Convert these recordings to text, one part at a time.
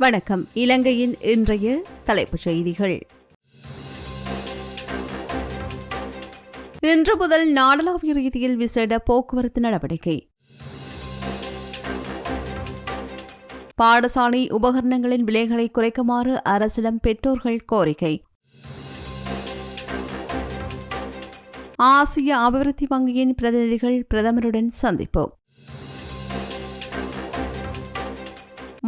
வணக்கம். இலங்கையின் இன்றைய தலைப்புச் செய்திகள். இன்று முதல் நாடளாவிய ரீதியில் விசேட போக்குவரத்து நடவடிக்கை. பாடசாலை உபகரணங்களின் விலைகளை குறைக்குமாறு அரசிடம் பெற்றோர்கள் கோரிக்கை. ஆசிய அபிவிருத்தி வங்கியின் பிரதிநிதிகள் பிரதமருடன் சந்திப்பு.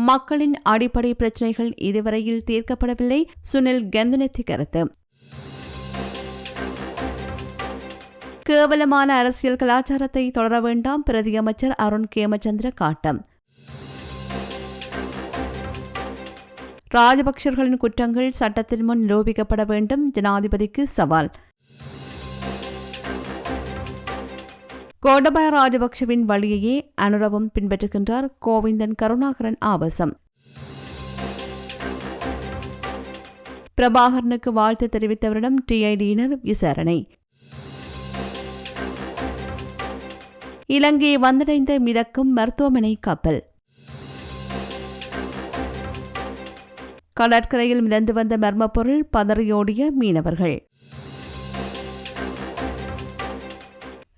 மக்களின் அடிப்படை பிரச்சினைகள் இதுவரையில் தீர்க்கப்படவில்லை. சுனில் கந்தனத்தி கருத்து. கேவலமான அரசியல் கலாச்சாரத்தை தொடர வேண்டாம் பிரதி அமைச்சர் அருண் கேமச்சந்திர காட்டம். ராஜபக்சர்களின் குற்றங்கள் சட்டத்தின் முன் நிரூபிக்கப்பட வேண்டும் ஜனாதிபதிக்கு சவால். கோடபாய ராஜபக்சவின் வழியையே அனுரவும் பின்பற்றுகின்றார் கோவிந்தன் கருணாகரன் ஆபாசம். பிரபாகரனுக்கு வாழ்த்து தெரிவித்தவரிடம் டிஐடியினர் விசாரணை. இலங்கையை வந்தடைந்த மிதக்கும் மருத்துவமனை கப்பல். கடற்கரையில் மிதந்து வந்த மர்மப்பொருள் பதறியோடிய மீனவர்கள்.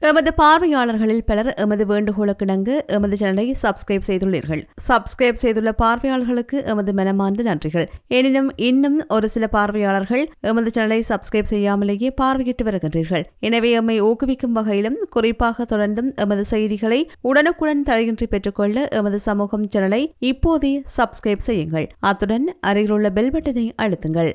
எமது பார்வையாளர்களில் பலர் எமது வேண்டுகோளுக்கிணங்க எமது சேனலை சப்ஸ்கிரைப் செய்துள்ளீர்கள். சப்ஸ்கிரைப் செய்துள்ள பார்வையாளர்களுக்கு எமது மனமார்ந்த நன்றிகள். எனினும் இன்னும் ஒரு சில பார்வையாளர்கள் எமது சேனலை சப்ஸ்கிரைப் செய்யாமலேயே பார்வையிட்டு வருகின்றீர்கள். எனவே எம்மை ஊக்குவிக்கும் வகையிலும் குறிப்பாக தொடர்ந்தும் எமது செய்திகளை உடனுக்குடன் தடையின்றி பெற்றுக்கொள்ள எமது சமூகம் சேனலை இப்போதே சப்ஸ்கிரைப் செய்யுங்கள். அத்துடன் அருகிலுள்ள பெல் பட்டனை அழுத்துங்கள்.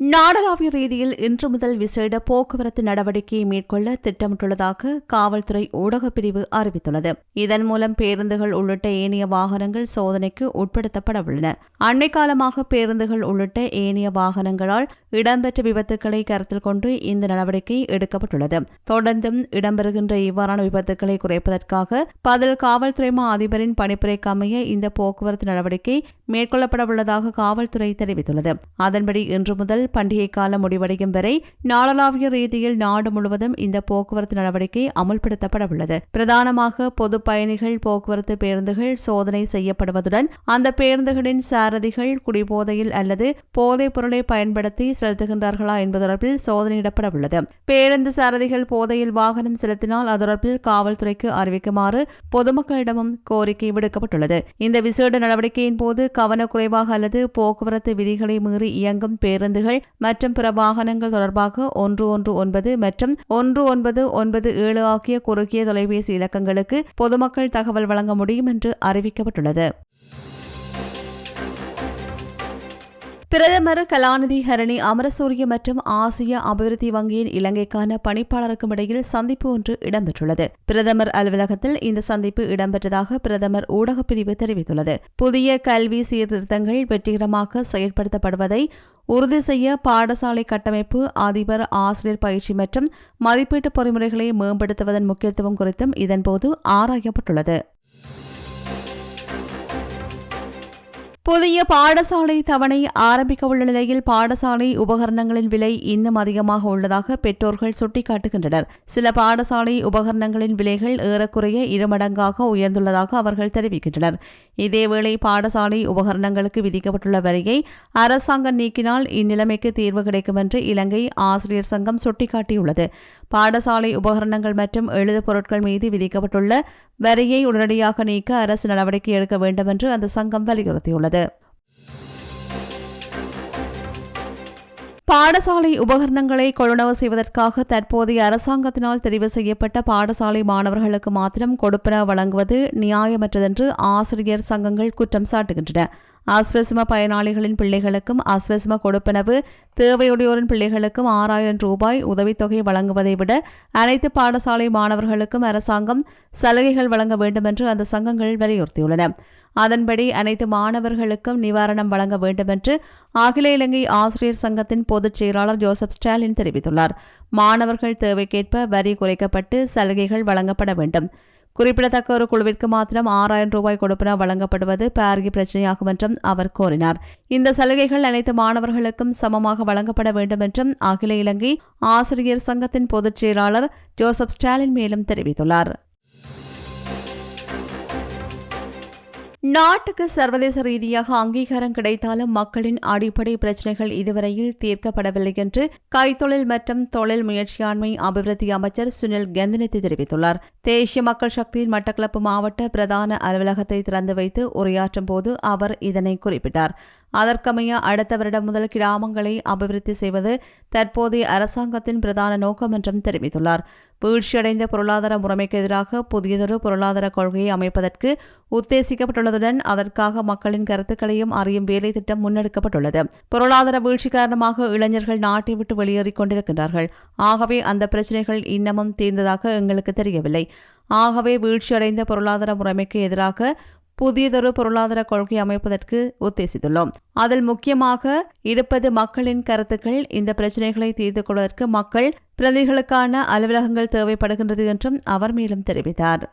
நாடளாவிய ரீதியில் இன்று முதல் விசேட போக்குவரத்து நடவடிக்கையை மேற்கொள்ள திட்டமிட்டுள்ளதாக காவல்துறை ஊடகப் பிரிவு அறிவித்துள்ளது. இதன் மூலம் பேருந்துகள் உள்ளிட்ட ஏனைய வாகனங்கள் சோதனைக்கு உட்படுத்தப்பட உள்ளன அண்மை காலமாக பேருந்துகள் உள்ளிட்ட ஏனைய வாகனங்களால் இடம்பெற்ற விபத்துக்களை கருத்தில் கொண்டு இந்த நடவடிக்கை எடுக்கப்பட்டுள்ளது. தொடர்ந்தும் இடம்பெறுகின்ற இவ்வாறான விபத்துக்களை குறைப்பதற்காக பதில் காவல்துறை மா அதிபரின் பணிப்புரைக்கு அமைய இந்த போக்குவரத்து நடவடிக்கை மேற்கொள்ளப்பட உள்ளதாக காவல்துறை தெரிவித்துள்ளது. அதன்படி இன்று முதல் பண்டிகை காலம் முடிவடையும் வரை நாடளாவிய ரீதியில் நாடு முழுவதும் இந்த போக்குவரத்து நடவடிக்கை அமல்படுத்தப்பட உள்ளது. பிரதானமாக பொது பயணிகள் போக்குவரத்து பேருந்துகள் சோதனை செய்யப்படுவதுடன் அந்த பேருந்துகளின் சாரதிகள் குடிபோதையில் அல்லது போதைப் பொருளை பயன்படுத்தி செலுத்துகின்றார்களா என்பது தொடர்பில் சோதனையிடப்பட உள்ளது. பேருந்து சாரதிகள் போதையில் வாகனம் செலுத்தினால் அது தொடர்பில் காவல்துறைக்கு அறிவிக்குமாறு பொதுமக்களிடமும் கோரிக்கை விடுக்கப்பட்டுள்ளது. இந்த விசேட நடவடிக்கையின் போது கவனக்குறைவாக அல்லது போக்குவரத்து விதிகளை மீறி இயங்கும் பேருந்துகள் மற்றும் பிற வாகனங்கள் தொடர்பாக ஒன்று ஒன்று ஒன்பது மற்றும் ஒன்று ஒன்பது ஒன்பது ஏழு ஆகிய குறுகிய தொலைபேசி இலக்கங்களுக்கு பொதுமக்கள் தகவல் வழங்க முடியும் என்று அறிவிக்கப்பட்டுள்ளது. பிரதமர் கலாநிதி ஹரணி அமரசூரிய மற்றும் ஆசிய அபிவிருத்தி வங்கியின் இலங்கைக்கான பணிப்பாளருக்கும் இடையில் சந்திப்பு ஒன்று இடம்பெற்றுள்ளது. பிரதமர் அலுவலகத்தில் இந்த சந்திப்பு இடம்பெற்றதாக பிரதமர் ஊடகப்பிரிவு தெரிவித்துள்ளது. புதிய கல்வி சீர்திருத்தங்கள் வெற்றிகரமாக செயல்படுத்தப்படுவதை உறுதி செய்ய பாடசாலை கட்டமைப்பு அதிபர் ஆசிரியர் பயிற்சி மற்றும் மதிப்பீட்டு பொறிமுறைகளை மேம்படுத்துவதன் முக்கியத்துவம் குறித்தும் இதன்போது ஆராயப்பட்டுள்ளது. புதிய பாடசாலை தவணை ஆரம்பிக்க உள்ள நிலையில் பாடசாலை உபகரணங்களின் விலை இன்னும் அதிகமாக உள்ளதாக பெற்றோர்கள் சுட்டிக்காட்டுகின்றனர். சில பாடசாலை உபகரணங்களின் விலைகள் ஏறக்குறைய இருமடங்காக உயர்ந்துள்ளதாக அவர்கள் தெரிவிக்கின்றனர். இதேவேளை பாடசாலை உபகரணங்களுக்கு விதிக்கப்பட்டுள்ள வரியை அரசாங்கம் நீக்கினால் இந்நிலைமைக்கு தீர்வு கிடைக்கும் என்று இலங்கை ஆசிரியர் சங்கம் சுட்டிக்காட்டியுள்ளது. பாடசாலை உபகரணங்கள் மற்றும் எழுது பொருட்கள் மீது விதிக்கப்பட்டுள்ள வரியை உடனடியாக நீக்க அரசு நடவடிக்கை எடுக்க வேண்டும் என்று அந்த சங்கம் வலியுறுத்தியுள்ளது. பாடசாலை உபகரணங்களை கொள்வனவு செய்வதற்காக தற்போதைய அரசாங்கத்தினால் தெரிவு செய்யப்பட்ட பாடசாலை மாணவர்களுக்கு மாத்திரம் கொடுப்பன வழங்குவது நியாயமற்றதென்று ஆசிரியர் சங்கங்கள் குற்றம் சாட்டுகின்றன. ஆஸ்வசிம பயனாளிகளின் பிள்ளைகளுக்கும் ஆஸ்வசிம கொடுப்பனவு தேவையுடையோரின் பிள்ளைகளுக்கும் ஆறாயிரம் ரூபாய் உதவித்தொகை வழங்குவதை விட அனைத்து பாடசாலை மாணவர்களுக்கும் அரசாங்கம் சலுகைகள் வழங்க வேண்டும் என்று அந்த சங்கங்கள் வலியுறுத்தியுள்ளன. அதன்படி அனைத்து மாணவர்களுக்கும் நிவாரணம் வழங்க வேண்டும் என்று அகில இலங்கை ஆசிரியர் சங்கத்தின் பொதுச் செயலாளர் ஜோசப் ஸ்டாலின் தெரிவித்துள்ளார். மாணவர்கள் தேவைக்கேற்ப வரி குறைக்கப்பட்டு சலுகைகள் வழங்கப்பட வேண்டும். குறிப்பிடத்தக்க ஒரு குழுவிற்கு மாத்திரம் ஆறாயிரம் ரூபாய் கொடுப்பன வழங்கப்படுவது பாரிய பிரச்சனையாகும் என்றும் அவர் கோரினார் இந்த சலுகைகள் அனைத்து மாணவர்களுக்கும் சமமாக வழங்கப்பட வேண்டும் என்றும் அகில இலங்கை ஆசிரியர் சங்கத்தின் பொதுச் செயலாளர் ஜோசப் ஸ்டாலின் மேலும் தெரிவித்துள்ளார். நாட்டுக்கு சர்வதேச ரீதியாக அங்கீகாரம் கிடைத்தாலும் மக்களின் அடிப்படை பிரச்சினைகள் இதுவரையில் தீர்க்கப்படவில்லை என்று கைத்தொழில் மற்றும் தொழில் முயற்சியாண்மை அபிவிருத்தி அமைச்சர் சுனில் கந்தனத்தை தெரிவித்துள்ளார். தேசிய மக்கள் சக்தியின் மட்டக்களப்பு மாவட்ட பிரதான அலுவலகத்தை திறந்து வைத்து உரையாற்றும் போது அவர் இதனை குறிப்பிட்டார். அதற்கமைய அடுத்த வருடம் முதல் கிராமங்களை அபிவிருத்தி செய்வது தற்போதைய அரசாங்கத்தின் பிரதான நோக்கம் என்றும் தெரிவித்துள்ளார். வீழ்ச்சியடைந்த பொருளாதார முறைமைக்கு எதிராக புதியதொரு பொருளாதார கொள்கையை அமைப்பதற்கு உத்தேசிக்கப்பட்டுள்ளதுடன் அதற்காக மக்களின் கருத்துக்களையும் அறியும் வேலை திட்டம் முன்னெடுக்கப்பட்டுள்ளது. பொருளாதார வீழ்ச்சி காரணமாக இளைஞர்கள் நாட்டை விட்டு வெளியேறிக் கொண்டிருக்கின்றார்கள். ஆகவே அந்த பிரச்சினைகள் இன்னமும் தீர்ந்ததாக எங்களுக்கு தெரியவில்லை. ஆகவே வீழ்ச்சியடைந்த பொருளாதார முறைமைக்கு எதிராக புதியதொரு பொருளாதார கொள்கை அமைப்பதற்கு உத்தேசித்துள்ளோம். அதில் முக்கியமாக இருப்பது மக்களின் கருத்துக்கள் இந்த பிரச்சினைகளை தீர்த்து கொள்வதற்கு மக்கள் பிரதிகளுக்கான அலுவலகங்கள் தேவைப்படுகின்றது என்றும் அவர் மேலும் தெரிவித்தார்.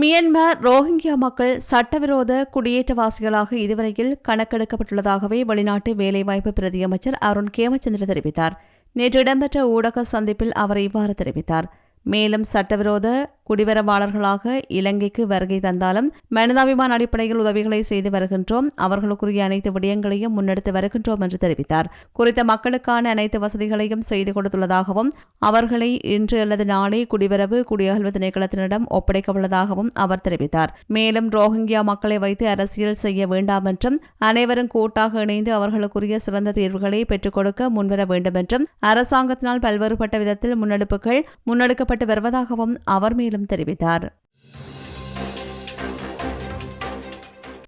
மியன்மார் ரோஹிங்கியா மக்கள் சட்டவிரோத குடியேற்றவாசிகளாக இதுவரையில் கணக்கெடுக்கப்பட்டுள்ளதாகவே வெளிநாட்டு வேலைவாய்ப்பு பிரதியமைச்சர் அருண் கேமச்சந்திர தெரிவித்தார். நேற்று இடம்பெற்ற ஊடக சந்திப்பில் அவர் இவ்வாறு தெரிவித்தார். மேலும் சட்டவிரோத குடிவரவாளர்களாக இலங்கைக்கு வருகை தந்தாலும் மனிதாபிமான அடிப்படையில் உதவிகளை செய்து வருகின்றோம். அவர்களுக்குரிய அனைத்து விடயங்களையும் முன்னெடுத்து வருகின்றோம் என்று தெரிவித்தார். குறித்த மக்களுக்கான அனைத்து வசதிகளையும் செய்து கொடுத்துள்ளதாகவும் அவர்களை இன்று அல்லது நாளை குடிவரவு குடியகல்வு திணைக்களத்தினரிடம் ஒப்படைக்க உள்ளதாகவும் அவர் தெரிவித்தார். மேலும் ரோஹிங்கியா மக்களை வைத்து அரசியல் செய்ய வேண்டாம் என்றும் அனைவரும் கூட்டாக இணைந்து அவர்களுக்குரிய சிறந்த தீர்வுகளை பெற்றுக் கொடுக்க முன்வர வேண்டும் என்றும் அரசாங்கத்தினால் பல்வேறுபட்ட விதத்தில் முன்னெடுப்புகள் முன்னெடுக்கப்பட்டு வருவதாகவும் அவர் மேலும் மேலும் தெரிவித்தார்.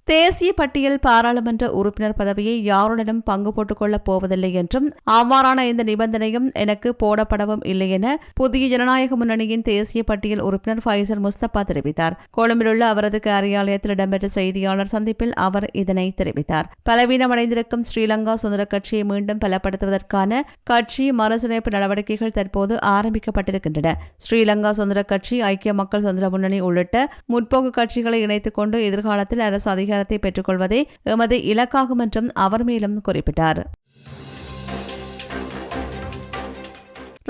தேசிய பட்டியல் பாராளுமன்ற உறுப்பினர் பதவியை யாருடனும் பங்கு போட்டுக் கொள்ளப் போவதில்லை என்றும் அவ்வாறான இந்த நிபந்தனையும் எனக்கு போடப்படவும் இல்லை என புதிய ஜனநாயக முன்னணியின் தேசிய பட்டியல் உறுப்பினர் ஃபைசல் முஸ்தபா தெரிவித்தார். கொழும்பிலுள்ள அவரது காரியாலயத்தில் இடம்பெற்ற செய்தியாளர் சந்திப்பில் அவர் இதனை தெரிவித்தார். பலவீனமடைந்திருக்கும் ஸ்ரீலங்கா சுதந்திர கட்சியை மீண்டும் பலப்படுத்துவதற்கான கட்சி மறுசீரமைப்பு நடவடிக்கைகள் தற்போது ஆரம்பிக்கப்பட்டிருக்கின்றன. ஸ்ரீலங்கா சுதந்திர கட்சி ஐக்கிய மக்கள் சுதந்திர முன்னணி உள்ளிட்ட முற்போக்கு கட்சிகளை இணைத்துக் கொண்டு எதிர்காலத்தில் அரசு அதிகார அதிகாரத்தை பெற்றுக்கொள்வதே எமது இலக்காகும் என்றும் அவர் மேலும் குறிப்பிட்டார்.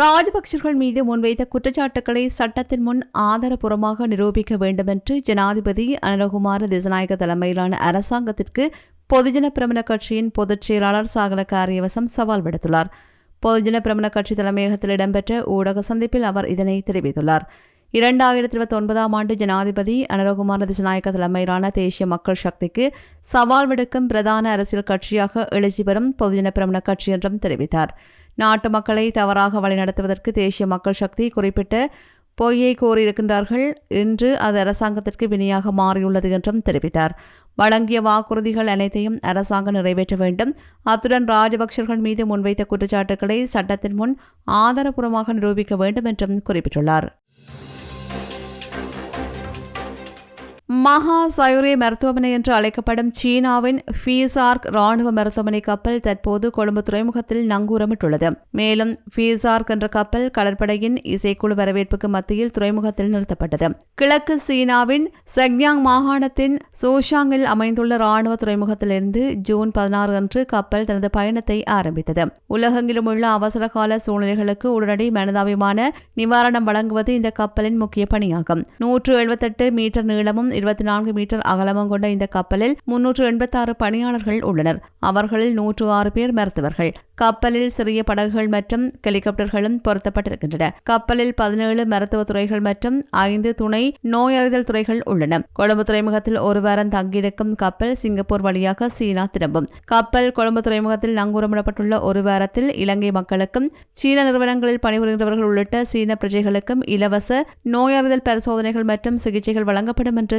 ராஜபக்சர்கள் மீது முன்வைத்த குற்றச்சாட்டுக்களை சட்டத்தின் முன் ஆதாரபூர்வமாக நிரூபிக்க வேண்டும் என்று ஜனாதிபதி அனலகுமார திசநாயக தலைமையிலான அரசாங்கத்திற்கு பொதுஜன பிரமண கட்சியின் பொதுச் செயலாளர் சாகல காரியவசம் சவால் விடுத்துள்ளார். பொதுஜன பிரமண கட்சி தலைமையகத்தில் இடம்பெற்ற ஊடக சந்திப்பில் அவர் இதனை தெரிவித்துள்ளார். இரண்டாயிரத்தி இருபத்தி ஒன்பதாம் ஆண்டு ஜனாதிபதி அனரகுமார திசநாயக்க தலைமையிலான தேசிய மக்கள் சக்திக்கு சவால் விடுக்கும் பிரதான அரசியல் கட்சியாக எழுச்சி பெறும் பொதுஜன பிரமண கட்சி என்றும் தெரிவித்தார். நாட்டு மக்களை தவறாக வழிநடத்துவதற்கு தேசிய மக்கள் சக்தி குறிப்பிட்ட பொய்யை கோரியிருக்கின்றார்கள் இன்று அது அரசாங்கத்திற்கு வினையாக மாறியுள்ளது என்றும் தெரிவித்தார். வழங்கிய வாக்குறுதிகள் அனைத்தையும் அரசாங்கம் நிறைவேற்ற வேண்டும். அத்துடன் ராஜபக்சர்கள் மீது முன்வைத்த குற்றச்சாட்டுகளை சட்டத்தின் முன் ஆதாரபூர்வமாக நிரூபிக்க வேண்டும் என்றும் குறிப்பிட்டுள்ளார். மகா சயுரே மருத்துவமனை என்று அழைக்கப்படும் சீனாவின் ஃபீசார்க் ராணுவ மருத்துவமனை கப்பல் தற்போது கொழும்பு துறைமுகத்தில் நங்கூரமிட்டுள்ளது. மேலும் ஃபீசார்க் என்ற கப்பல் கடற்படையின் இசைக்குழு வரவேற்புக்கு மத்தியில் துறைமுகத்தில் நிறுத்தப்பட்டது. கிழக்கு சீனாவின் செக்யாங் மாகாணத்தின் சோஷாங்கில் அமைந்துள்ள ராணுவ துறைமுகத்திலிருந்து ஜூன் பதினாறு அன்று கப்பல் தனது பயணத்தை ஆரம்பித்தது. உலகெங்கிலும் உள்ள அவசரகால சூழ்நிலைகளுக்கு உடனடி மனதாபிமான நிவாரணம் வழங்குவது இந்த கப்பலின் முக்கிய பணியாகும். நூற்று எழுபத்தெட்டு மீட்டர் நீளமும் இருபத்தி நான்கு மீட்டர் அகலமும் கொண்ட இந்த கப்பலில் முன்னூற்று எண்பத்தாறு பணியாளர்கள் உள்ளனர். அவர்களில் நூற்று ஆறு பேர் மருத்துவர்கள். கப்பலில் சிறிய படகுகள் மற்றும் ஹெலிகாப்டர்களும் பொருத்தப்பட்டிருக்கின்றன. கப்பலில் பதினேழு மருத்துவ துறைகள் மற்றும் ஐந்து துணை நோயறிதல் துறைகள் உள்ளன. கொழும்பு துறைமுகத்தில் ஒரு வாரம் தங்கியிருக்கும் கப்பல் சிங்கப்பூர் வழியாக சீனா திரும்பும். கப்பல் கொழும்பு துறைமுகத்தில் நங்கூரமிடப்பட்டுள்ள ஒரு வாரத்தில் இலங்கை மக்களுக்கும் சீன நிறுவனங்களில் பணிபுரிகிறவர்கள் உள்ளிட்ட சீன பிரஜைகளுக்கும் இலவச நோயறிதல் பரிசோதனைகள் மற்றும் சிகிச்சைகள் வழங்கப்படும் என்று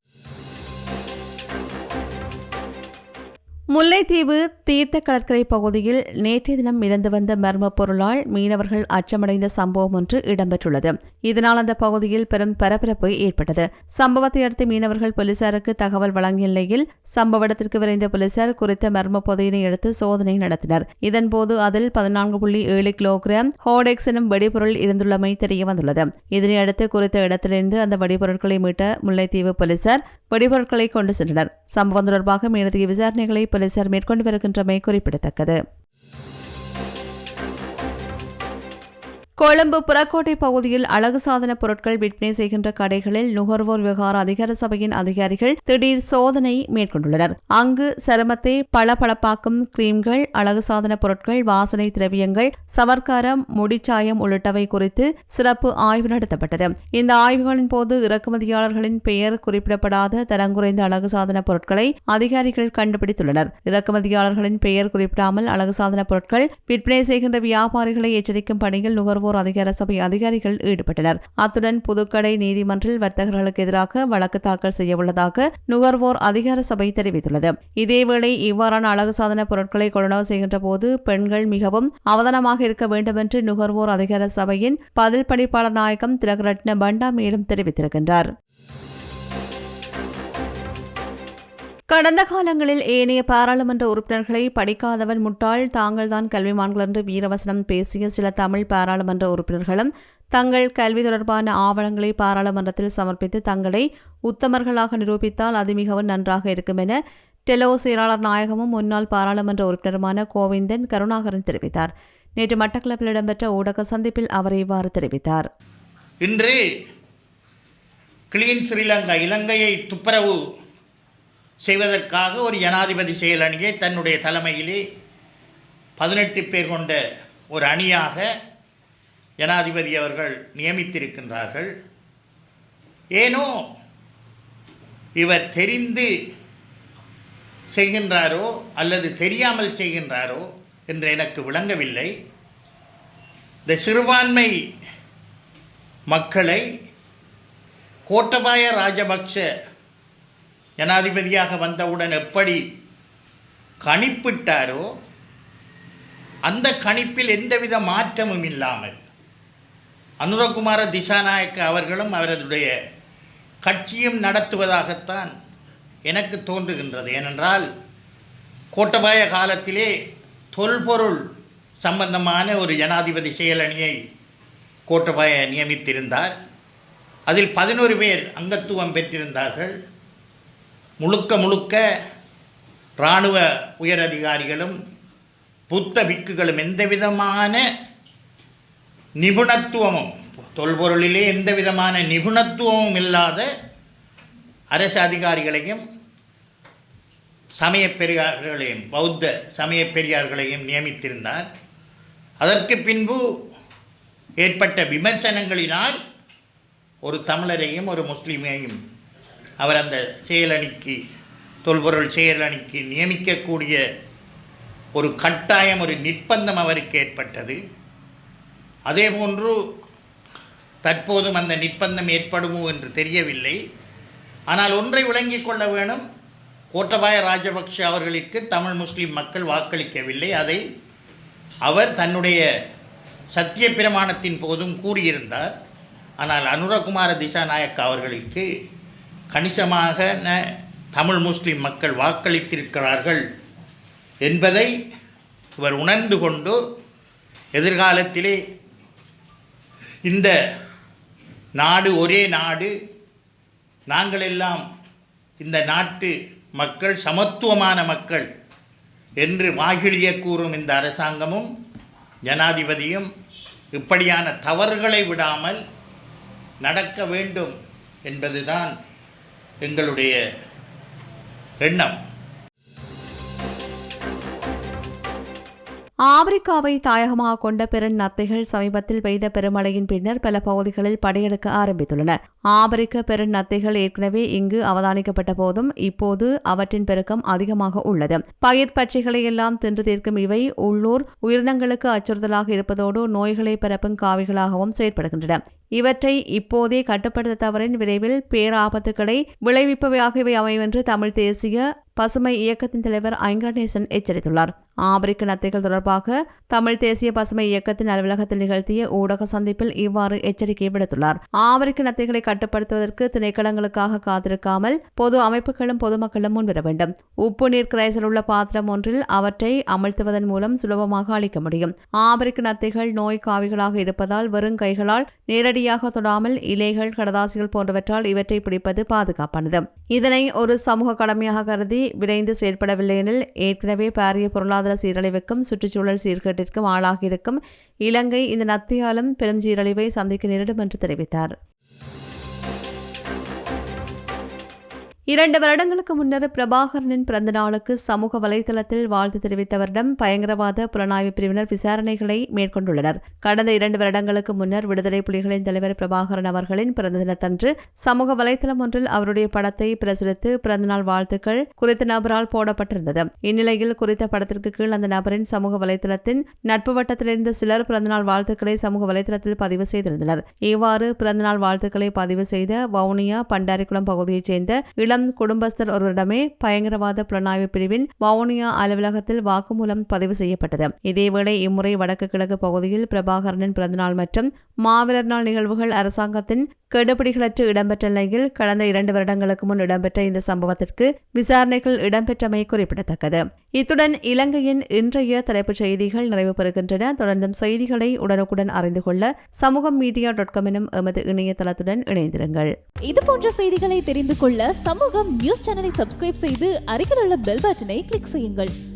முல்லைத்தீவு தீர்த்த கடற்கரை பகுதியில் நேற்றைய தினம் மிதந்து வந்த மர்ம பொருளால் மீனவர்கள் அச்சமடைந்த சம்பவம் ஒன்று இடம்பெற்றுள்ளது. இதனால் அந்த பகுதியில் பெரும் பரபரப்பு ஏற்பட்டது. சம்பவத்தை அடுத்து மீனவர்கள் போலீசாருக்கு தகவல் வழங்கிய நிலையில் சம்பவ இடத்திற்கு விரைந்த போலீசார் குறித்த மர்ம பொதையினை எடுத்து சோதனை நடத்தினர். இதன்போது அதில் பதினான்கு புள்ளி ஏழு கிலோகிராம் ஹோடெக்ஸ் எனும் வெடிபொருள் இருந்துள்ளமை தெரியவந்துள்ளது இதனையடுத்து குறித்த இடத்திலிருந்து அந்த வெடிபொருட்களை மீட்ட முல்லைத்தீவு போலீசார் வெடிபொருட்களை கொண்டு சென்றனர். சம்பவம் தொடர்பாக மேலதிக விசாரணைகளை போலீசார் மேற்கொண்டு வருகின்றமை குறிப்பிடத்தக்கது. கொழும்பு புறக்கோட்டை பகுதியில் அழகு சாதன பொருட்கள் விற்பனை செய்கின்ற கடைகளில் நுகர்வோர் விவகார அதிகார சபையின் அதிகாரிகள் திடீர் சோதனை மேற்கொண்டுள்ளனர். அங்கு சருமத்தை பளபளப்பாக்கும் கிரீம்கள் அழகு சாதன பொருட்கள் வாசனை திரவியங்கள் சவர்க்காரம் முடிச்சாயம் உள்ளிட்டவை குறித்து சிறப்பு ஆய்வு நடத்தப்பட்டது. இந்த ஆய்வுகளின் போது இறக்குமதியாளர்களின் பெயர் குறிப்பிடப்படாத தரங்குறைந்த அழகு சாதன பொருட்களை அதிகாரிகள் கண்டுபிடித்துள்ளனர். இறக்குமதியாளர்களின் பெயர் குறிப்பிடாமல் அழகு சாதன பொருட்கள் விற்பனை செய்கின்ற வியாபாரிகளை எச்சரிக்கும் பணியில் நுகர்வோர் அதிகார சபை அதிகாரிகள் ஈடுபட்டனர். அத்துடன் புதுக்கடை நீதிமன்றில் வர்த்தகர்களுக்கு எதிராக வழக்கு தாக்கல் செய்யவுள்ளதாக நுகர்வோர் அதிகார சபை தெரிவித்துள்ளது. இதேவேளை இவ்வாறான அழகு சாதன பொருட்களை கொள்வனவு செய்கின்ற போது பெண்கள் மிகவும் அவதானமாக இருக்க வேண்டும் என்று நுகர்வோர் அதிகார சபையின் பதில் பணிப்பாளர் நாயகம் திலகரட்ன பண்டா மேலும் தெரிவித்திருக்கின்றார். கடந்த காலங்களில் ஏனைய பாராளுமன்ற உறுப்பினர்களை படிக்காதவன் முட்டாள் தாங்கள்தான் கல்விமான்கள் என்று வீரவசனம் பேசிய சில தமிழ் பாராளுமன்ற உறுப்பினர்களும் தங்கள் கல்வி தொடர்பான ஆவணங்களை பாராளுமன்றத்தில் சமர்ப்பித்து தங்களை உத்தமர்களாக நிரூபித்தால் அது மிகவும் நன்றாக இருக்கும் என டெலோ செயலாளர் நாயகமும் முன்னாள் பாராளுமன்ற உறுப்பினருமான கோவிந்தன் கருணாகரன் தெரிவித்தார். நேற்று மட்டக்களப்பில் இடம்பெற்ற ஊடக சந்திப்பில் அவர் இவ்வாறு தெரிவித்தார். இன்று கிளீன் ஸ்ரீலங்கா இலங்கையை துப்புரவு செய்வதற்காக ஒரு ஜனாதிபதி செயல் அணியை தன்னுடைய தலைமையிலே பதினெட்டு பேர் கொண்ட ஒரு அணியாக ஜனாதிபதி அவர்கள் நியமித்திருக்கின்றார்கள். ஏனோ இவர் தெரிந்து செய்கின்றாரோ அல்லது தெரியாமல் செய்கின்றாரோ என்று எனக்கு விளங்கவில்லை. இந்த சிறுபான்மை மக்களை கோட்டபாய ராஜபக்ஷ ஜனாதிபதியாக வந்தவுடன் எப்படி கணிப்பிட்டாரோ அந்த கணிப்பில் எந்தவித மாற்றமும் இல்லாமல் அனுரகுமார திசாநாயக்க அவர்களும் அவரதுடைய கட்சியும் நடத்துவதாகத்தான் எனக்கு தோன்றுகின்றது. ஏனென்றால் கோட்டபாய காலத்திலே தொல்பொருள் சம்பந்தமான ஒரு ஜனாதிபதி செயலணியை கோட்டபாய நியமித்திருந்தார். அதில் பதினோரு பேர் அங்கத்துவம் பெற்றிருந்தார்கள். முழுக்க முழுக்க இராணுவ உயரதிகாரிகளும் புத்த பிக்குகளும் எந்த விதமான நிபுணத்துவமும் தொல்பொருளிலே எந்த விதமான நிபுணத்துவமும் இல்லாத அரசு அதிகாரிகளையும் சமய பெரியார்களையும் பௌத்த சமய பெரியார்களையும் நியமித்திருந்தார். அதற்கு பின்பு ஏற்பட்ட விமர்சனங்களினால் ஒரு தமிழரையும் ஒரு முஸ்லீமையும் அவர் அந்த செயலணிக்கு தொல்பொருள் செயலணிக்கு நியமிக்கக்கூடிய ஒரு கட்டாயம் ஒரு நிர்பந்தம் அவருக்கு ஏற்பட்டது. அதே போன்று தற்போதும் அந்த நிர்பந்தம் ஏற்படுமோ என்று தெரியவில்லை. ஆனால் ஒன்றை விளங்கிக் கொள்ள வேணும். கோட்டபாய ராஜபக்ஷ அவர்களுக்கு தமிழ் முஸ்லீம் மக்கள் வாக்களிக்கவில்லை. அதை அவர் தன்னுடைய சத்திய பிரமாணத்தின் போதும் கூறியிருந்தார். ஆனால் அனுரகுமார திசாநாயக்கா அவர்களுக்கு கணிசமாக ந- தமிழ் முஸ்லிம் மக்கள் வாக்களித்திருக்கிறார்கள் என்பதை இவர் உணர்ந்து கொண்டு எதிர்காலத்திலே இந்த நாடு ஒரே நாடு நாங்கள் எல்லாம் இந்த நாட்டு மக்கள் சமத்துவமான மக்கள் என்று வாகிழிய கூறும் இந்த அரசாங்கமும் ஜனாதிபதியும் இப்படியான தவறுகளை விடாமல் நடக்க வேண்டும் என்பதுதான் எங்களுடைய எண்ணம். ஆப்பிரிக்காவை தாயகமாக கொண்ட பெரும் நத்தைகள் சமீபத்தில் பெய்த பெருமழையின் பின்னர் பல பகுதிகளில் படையெடுக்க ஆரம்பித்துள்ளன. ஆப்பிரிக்க பெரும் நத்தைகள் ஏற்கனவே இங்கு அவதானிக்கப்பட்ட போதும் இப்போது அவற்றின் பெருக்கம் அதிகமாக உள்ளது. பயிர் பச்சைகளை எல்லாம் தின்று தீர்க்கும் இவை உள்ளூர் உயிரினங்களுக்கு அச்சுறுத்தலாக இருப்பதோடு நோய்களை பரப்பும் காவிகளாகவும் செயற்படுகின்றன. இவற்றை இப்போதே கட்டுப்படுத்த தவறின் விரைவில் பேராபத்துக்களை விளைவிப்பவையாக இவை அமையும் என்று தமிழ் தேசிய பசுமை இயக்கத்தின் தலைவர் ஐங்கடேசன் எச்சரித்துள்ளார். ஆப்பிரிக்க நத்தைகள் தொடர்பாக தமிழ் தேசிய பசுமை இயக்கத்தின் அலுவலகத்தில் நிகழ்த்திய ஊடக சந்திப்பில் இவ்வாறு எச்சரிக்கை விடுத்துள்ளார். ஆப்பிரிக்க நத்தைகளை கட்டுப்படுத்துவதற்கு திணைக்களங்களுக்காக காத்திருக்காமல் பொது அமைப்புகளும் பொதுமக்களும் முன்வர வேண்டும். உப்பு நீர் கிரைசல் உள்ள பாத்திரம் ஒன்றில் அவற்றை அமழ்த்துவதன் மூலம் சுலபமாக அளிக்க முடியும். ஆப்பிரிக்க நத்தைகள் நோய் காவிகளாக இருப்பதால் வெறும் கைகளால் நேரடியாக தொடாமல் இலைகள் கடதாசிகள் போன்றவற்றால் இவற்றை பிடிப்பது பாதுகாப்பானது. இதனை ஒரு சமூக கடமையாக கருதி விரைந்து செயற்படவில்லை எனில் ஏற்கனவே பாரிய பொருளாதார சீரழிவுக்கும் சுற்றுச்சூழல் சீர்கேட்டிற்கும் ஆளாகியிருக்கும் இலங்கை இந்த நத்தியாலும் பெரும் சீரழிவை சந்திக்க நேரிடும் என்று தெரிவித்தார். இரண்டு வருடங்களுக்கு முன்னர் பிரபாகரனின் பிறந்த நாளுக்கு சமூக வலைதளத்தில் வாழ்த்து தெரிவித்தவரிடம் பயங்கரவாத புலனாய்வு பிரிவினர் விசாரணைகளை மேற்கொண்டுள்ளனர். கடந்த இரண்டு வருடங்களுக்கு முன்னர் விடுதலை புலிகளின் தலைவர் பிரபாகரன் அவர்களின் பிறந்த தினத்தன்று சமூக வலைதளம் ஒன்றில் அவருடைய படத்தை பிரசுரித்து பிறந்தநாள் வாழ்த்துக்கள் குறித்த நபரால் போடப்பட்டிருந்தது. இந்நிலையில் குறித்த படத்திற்கு கீழ் அந்த நபரின் சமூக வலைதளத்தின் நட்பு வட்டத்திலிருந்த சிலர் பிறந்தநாள் வாழ்த்துக்களை சமூக வலைதளத்தில் பதிவு செய்திருந்தனர். இவ்வாறு பிறந்தநாள் வாழ்த்துக்களை பதிவு செய்த வவுனியா பண்டாரிக்குளம் பகுதியைச் சேர்ந்த இளம் குடும்பஸ்தர் ஒருவரிடமே பயங்கரவாத புலனாய்வு பிரிவின் வவுனியா அலுவலகத்தில் வாக்குமூலம் பதிவு செய்யப்பட்டது. இதேவேளை இம்முறை வடக்கு கிழக்கு பகுதியில் பிரபாகரனின் பிறந்தநாள் மற்றும் மாவீரர் நாள் நிகழ்வுகள் அரசாங்கத்தின் கெடுபிடிகளற்று இடம்பெற்ற நிலையில் கடந்த இரண்டு வருடங்களுக்கு முன் இடம்பெற்ற இந்த சம்பவத்திற்கு விசாரணைகள் இடம்பெற்றமை குறிப்பிடத்தக்கது. இத்துடன் இலங்கையின் இன்றைய தலைப்புச் செய்திகள் நிறைவு பெறுகின்றன. தொடர்ந்தும் செய்திகளை உடனுக்குடன் அறிந்து கொள்ள சமூகம் மீடியா டாட் காம் எனும் எமது இணையதளத்துடன் இணைந்திருங்கள். இது போன்ற செய்திகளை தெரிந்து கொள்ள சமூகம் நியூஸ் சேனலை சப்ஸ்கிரைப் செய்து அருகில் உள்ள பெல் பட்டனை கிளிக் செய்யுங்கள்.